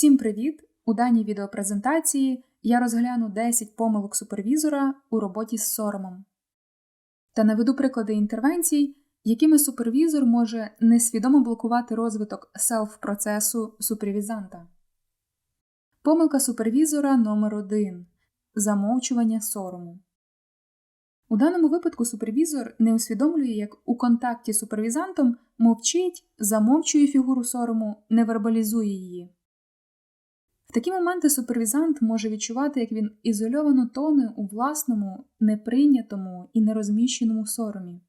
Всім привіт! У даній відеопрезентації я розгляну 10 помилок супервізора у роботі з соромом та наведу приклади інтервенцій, якими супервізор може несвідомо блокувати розвиток селф-процесу супервізанта. Помилка супервізора номер 1 Замовчування сорому. У даному випадку супервізор не усвідомлює, як у контакті з супервізантом мовчить, замовчує фігуру сорому, не вербалізує її. В такі моменти супервізант може відчувати, як він ізольовано тоне у власному, неприйнятому і нерозміщеному соромі.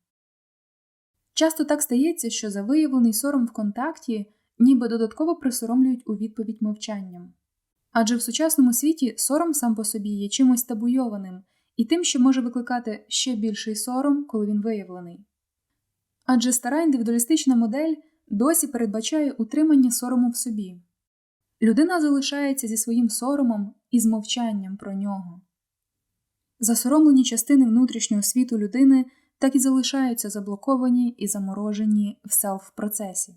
Часто так стається, що за виявлений сором в контакті ніби додатково присоромлюють у відповідь мовчанням. Адже в сучасному світі сором сам по собі є чимось табуйованим і тим, що може викликати ще більший сором, коли він виявлений. Адже стара індивідуалістична модель досі передбачає утримання сорому в собі. Людина залишається зі своїм соромом і з мовчанням про нього. Засоромлені частини внутрішнього світу людини так і залишаються заблоковані і заморожені в селф-процесі.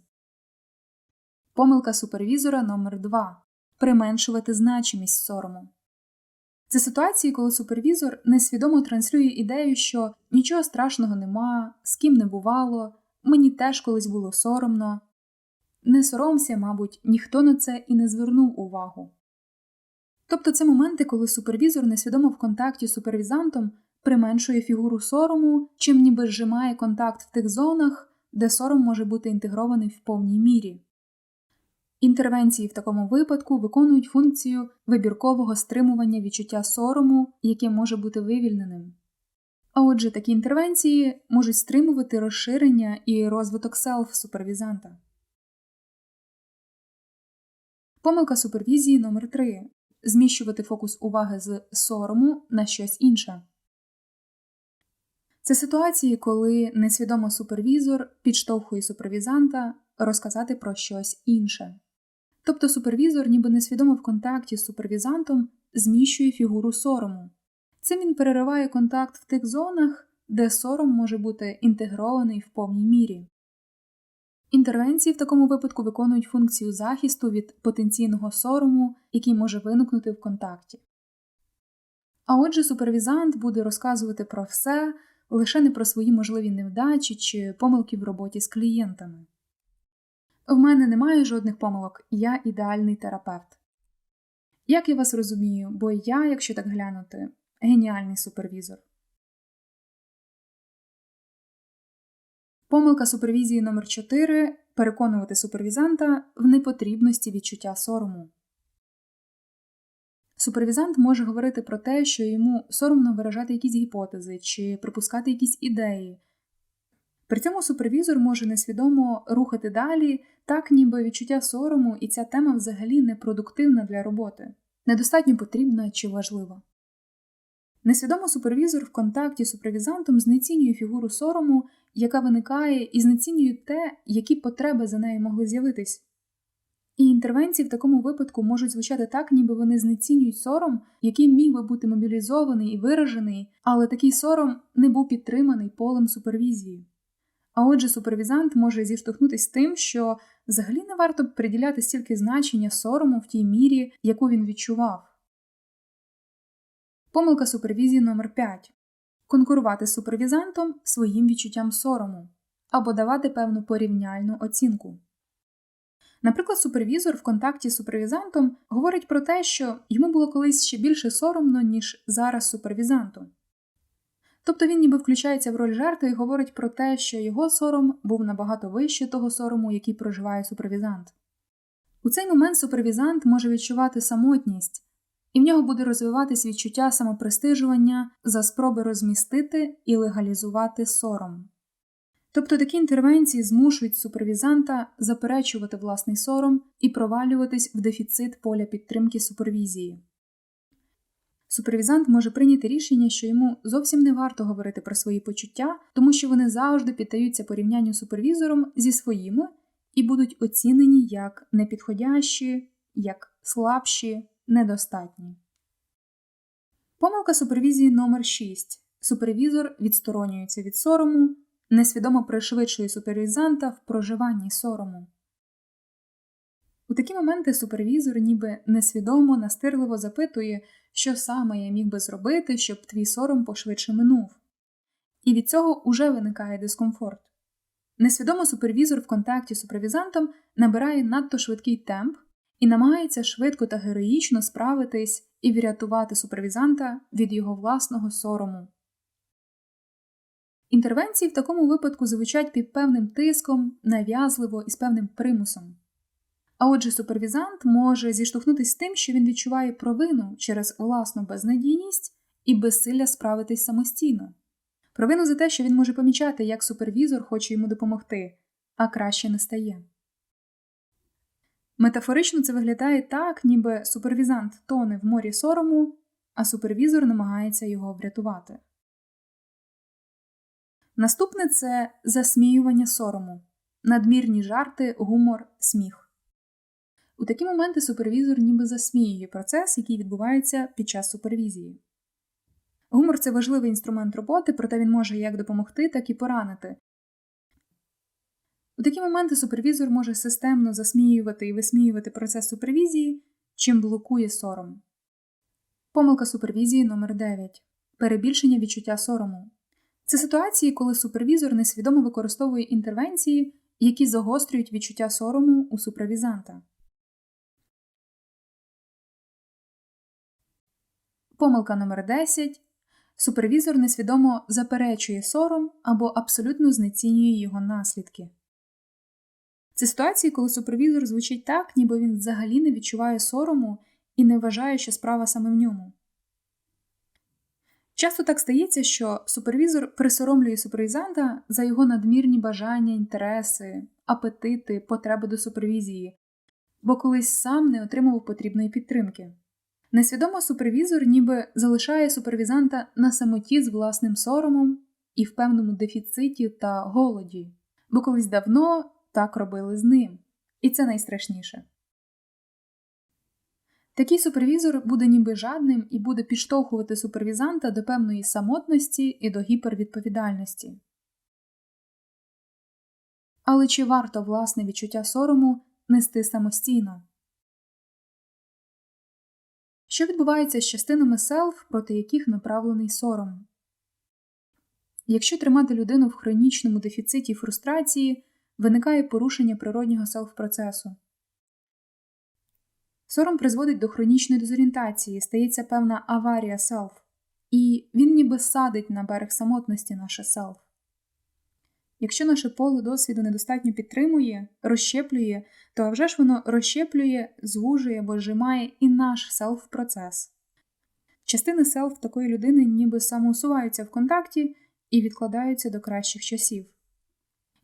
Помилка супервізора номер 2 применшувати значимість сорому. Це ситуації, коли супервізор несвідомо транслює ідею, що нічого страшного нема, з ким не бувало, мені теж колись було соромно. Не соромся, мабуть, ніхто на це і не звернув увагу. Тобто це моменти, коли супервізор несвідомо в контакті з супервізантом применшує фігуру сорому, чим ніби зжимає контакт в тих зонах, де сором може бути інтегрований в повній мірі. Інтервенції в такому випадку виконують функцію вибіркового стримування відчуття сорому, яке може бути вивільненим. А отже, такі інтервенції можуть стримувати розширення і розвиток селф супервізанта. Помилка супервізії номер 3 зміщувати фокус уваги з сорому на щось інше. Це ситуації, коли несвідомо супервізор підштовхує супервізанта розказати про щось інше. Тобто супервізор, ніби несвідомо в контакті з супервізантом, зміщує фігуру сорому. Цим він перериває контакт в тих зонах, де сором може бути інтегрований в повній мірі. Інтервенції в такому випадку виконують функцію захисту від потенційного сорому, який може виникнути в контакті. А отже, супервізант буде розказувати про все лише не про свої можливі невдачі чи помилки в роботі з клієнтами. В мене немає жодних помилок, я ідеальний терапевт. Як я вас розумію, бо я, якщо так глянути, геніальний супервізор. Помилка супервізії номер 4 переконувати супервізанта в непотрібності відчуття сорому. Супервізант може говорити про те, що йому соромно виражати якісь гіпотези чи припускати якісь ідеї. При цьому супервізор може несвідомо рухати далі, так ніби відчуття сорому і ця тема взагалі непродуктивна для роботи, недостатньо потрібна чи важлива. Несвідомо супервізор в контакті з супервізантом знецінює фігуру сорому, яка виникає, і знецінює те, які потреби за нею могли з'явитись. І інтервенції в такому випадку можуть звучати так, ніби вони знецінюють сором, який міг би бути мобілізований і виражений, але такий сором не був підтриманий полем супервізії. А отже, супервізант може зіштовхнутися з тим, що взагалі не варто приділяти стільки значення сорому в тій мірі, яку він відчував. Помилка супервізії номер 5 конкурувати з супервізантом своїм відчуттям сорому або давати певну порівняльну оцінку. Наприклад, супервізор в контакті з супервізантом говорить про те, що йому було колись ще більше соромно, ніж зараз супервізанту. Тобто він ніби включається в роль жертви і говорить про те, що його сором був набагато вище того сорому, який проживає супервізант. У цей момент супервізант може відчувати самотність, і в нього буде розвиватись відчуття самопрестижування за спроби розмістити і легалізувати сором. Тобто такі інтервенції змушують супервізанта заперечувати власний сором і провалюватись в дефіцит поля підтримки супервізії. Супервізант може прийняти рішення, що йому зовсім не варто говорити про свої почуття, тому що вони завжди піддаються порівнянню супервізором зі своїми і будуть оцінені як непідходящі, як слабші, недостатні. Помилка супервізії номер 6 Супервізор відсторонюється від сорому, несвідомо пришвидшує супервізанта в проживанні сорому. У такі моменти супервізор ніби несвідомо, настирливо запитує, що саме я міг би зробити, щоб твій сором пошвидше минув. І від цього уже виникає дискомфорт. Несвідомо супервізор в контакті з супервізантом набирає надто швидкий темп і намагається швидко та героїчно справитись і врятувати супервізанта від його власного сорому. Інтервенції в такому випадку звучать під певним тиском, нав'язливо і з певним примусом. А отже, супервізант може зіштовхнутися з тим, що він відчуває провину через власну безнадійність і безсилля справитись самостійно, провину за те, що він може помічати, як супервізор хоче йому допомогти, а краще не стає. Метафорично це виглядає так, ніби супервізант тоне в морі сорому, а супервізор намагається його врятувати. Наступне це засміювання сорому, надмірні жарти, гумор, сміх. У такі моменти супервізор ніби засміює процес, який відбувається під час супервізії. Гумор це важливий інструмент роботи, проте він може як допомогти, так і поранити. У такі моменти супервізор може системно засміювати і висміювати процес супервізії, чим блокує сором. Помилка супервізії номер 9 перебільшення відчуття сорому. Це ситуації, коли супервізор несвідомо використовує інтервенції, які загострюють відчуття сорому у супервізанта. Помилка номер 10 Супервізор несвідомо заперечує сором або абсолютно знецінює його наслідки. Це ситуації, коли супервізор звучить так, ніби він взагалі не відчуває сорому і не вважає, що справа саме в ньому. Часто так стається, що супервізор присоромлює супервізанта за його надмірні бажання, інтереси, апетити, потреби до супервізії, бо колись сам не отримував потрібної підтримки. Несвідомо супервізор ніби залишає супервізанта на самоті з власним соромом і в певному дефіциті та голоді, бо колись давно так робили з ним, і це найстрашніше. Такий супервізор буде ніби жадним і буде підштовхувати супервізанта до певної самотності і до гіпервідповідальності. Але чи варто власне відчуття сорому нести самостійно? Що відбувається з частинами селф, проти яких направлений сором? Якщо тримати людину в хронічному дефіциті фрустрації, виникає порушення природнього селф-процесу. Сором призводить до хронічної дезорієнтації, стається певна аварія селф, і він ніби садить на берег самотності наше селф. Якщо наше поле досвіду недостатньо підтримує, розщеплює, то а вже ж воно розщеплює, звужує або зжимає і наш селф-процес. Частини селф такої людини ніби самоусуваються в контакті і відкладаються до кращих часів.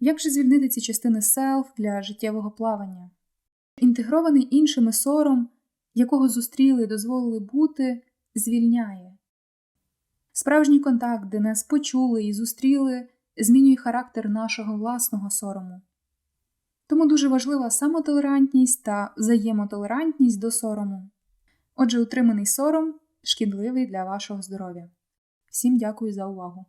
Як же звільнити ці частини селф для життєвого плавання? Інтегрований іншими сором, якого зустріли і дозволили бути, звільняє. Справжній контакт, де нас почули і зустріли, змінює характер нашого власного сорому. Тому дуже важлива самотолерантність та взаємотолерантність до сорому. Отже, утриманий сором шкідливий для вашого здоров'я. Всім дякую за увагу!